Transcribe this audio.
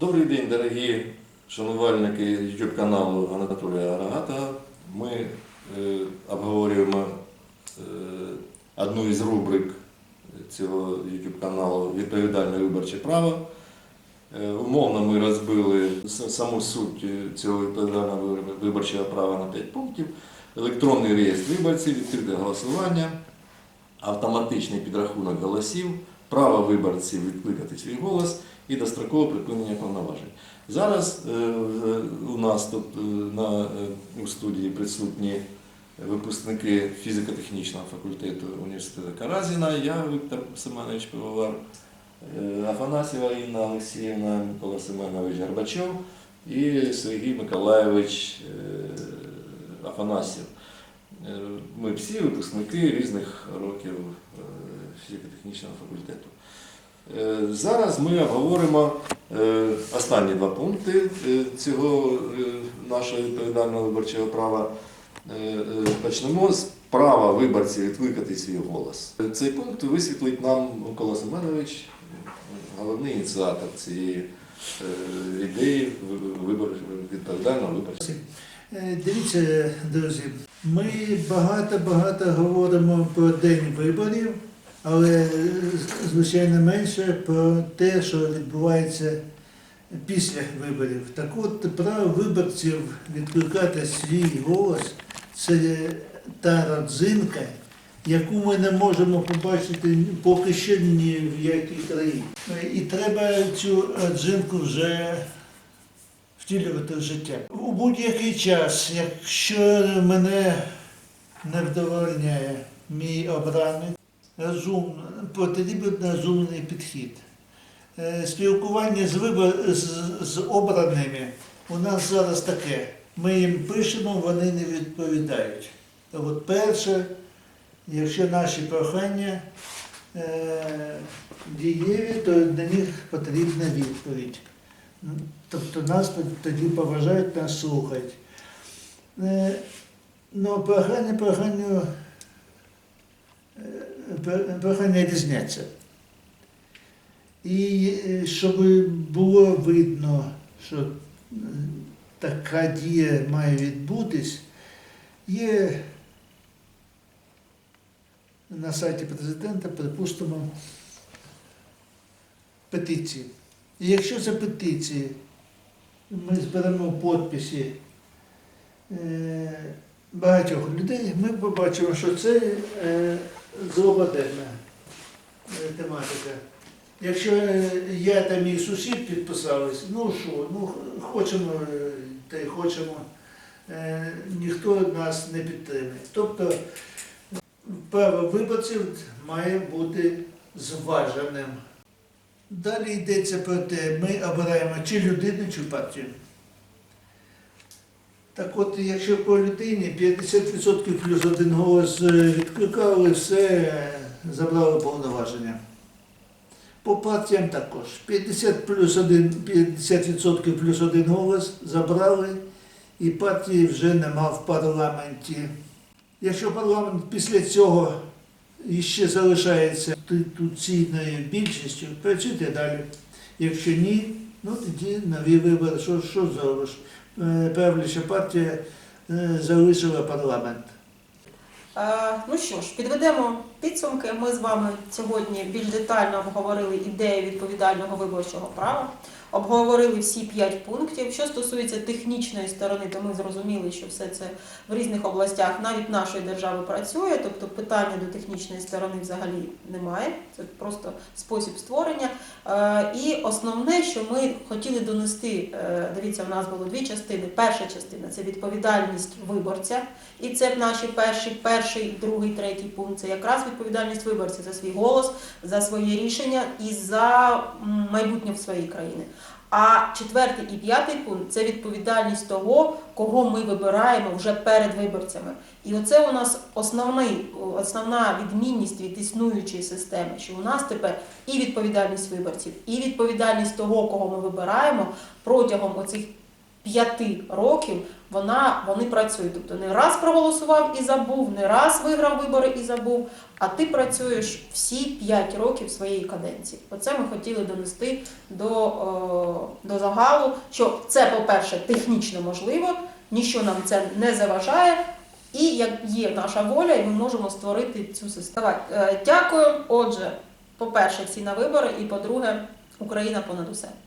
Добрий день, дорогі шанувальники YouTube каналу Анатолія Арагата. Ми е, обговорюємо е, одну із рубрик цього YouTube каналу Відповідальне виборче право. Е, умовно ми розбили саму суть е, цього відповідального виборчого права на 5 пунктів. Електронний реєстр виборців, відкрите голосування, автоматичний підрахунок голосів, право виборців відкликати свій голос і дострокове припинення повноважень. Зараз е, у нас тут е, на, е, у студії присутні випускники фізико-технічного факультету університету Каразіна, я Віктор Семенович Пивовар, Афанасьєва Інна Олексіївна, Микола Семенович Горбачов і Сергій Миколаєвич Афанасьєв. Е, Ми всі випускники різних років фізико-технічного факультету. Е, Зараз ми обговоримо е, останні два пункти е, цього нашого відповідального виборчого права. Почнемо з права виборців відкликати свій голос. Цей пункт висвітлить нам Микола Семенович, головний ініціатор цієї ідеї відповідального виборця. Е, Дивіться, друзі, ми багато-багато говоримо про день виборів, але звичайно менше про те, що відбувається після виборів. Так от право виборців відкликати свій голос це та родзинка, яку ми не можемо побачити поки що ні в якій країні. І треба цю родзинку вже втілювати в життя. У будь-який час, якщо мене не вдовольняє мій обраний, розум, потрібен розумний підхід. Е, Спілкування з, вибор, з, з обраними у нас зараз таке. Ми їм пишемо, вони не відповідають. От перше, якщо наші прохання е, дієві, то на них потрібна відповідь. Тобто нас тоді поважають, нас слухають. Е, Ну, прохання, проханню, е, пр- прохання різняться. І е, щоб було видно, що е, така дія має відбутись, є на сайті президента, припустимо, петиції. І якщо це петиції, ми зберемо підписи е, багатьох людей, ми побачимо, що це злободенна е, тематика. Якщо е, я та мій сусід підписались, ну що, ну хочемо е, та й хочемо, ніхто нас не підтримує. Тобто право виборців має бути зваженим. Далі йдеться про те, ми обираємо чи людину, чи партію. Так от, якщо по людині 50% плюс один голос е, відкликали, все забрали повноваження. По партіям також. 50 плюс 1, 50% плюс один голос забрали, і партії вже нема в парламенті. Якщо парламент після цього іще залишається конституційною більшістю, працюйте далі. Якщо ні, ну тоді нові вибори. Що, що зробиш? Е, Правляча партія е, залишила парламент. А, Ну що ж, підведемо підсумки. Ми з вами сьогодні більш детально обговорили ідею відповідального виборчого права, обговорили всі п'ять пунктів. Що стосується технічної сторони, то ми зрозуміли, що все це в різних областях навіть нашої держави працює, тобто питання до технічної сторони взагалі немає. Це просто спосіб створення. Е, І основне, що ми хотіли донести, е, дивіться, у нас було дві частини. Перша частина це відповідальність виборця. І це в наші перші, перший, другий, третій пункт. Це якраз відповідальність виборця за свій голос, за своє рішення і за майбутнє в своїй країни. А четвертий і п'ятий пункт це відповідальність того, кого ми вибираємо вже перед виборцями. І оце у нас основний, основна відмінність від існуючої системи, що у нас тепер і відповідальність виборців, і відповідальність того, кого ми вибираємо протягом оцих п'яти років вона, вони працюють. Тобто не раз проголосував і забув, не раз виграв вибори і забув, а ти працюєш всі 5 років своєї каденції. Оце ми хотіли донести до, до загалу, що це, по-перше, технічно можливо, ніщо нам це не заважає. І як є наша воля, і ми можемо створити цю систему. Е, дякую. Отже, по-перше, всі на вибори, і по-друге, Україна понад усе.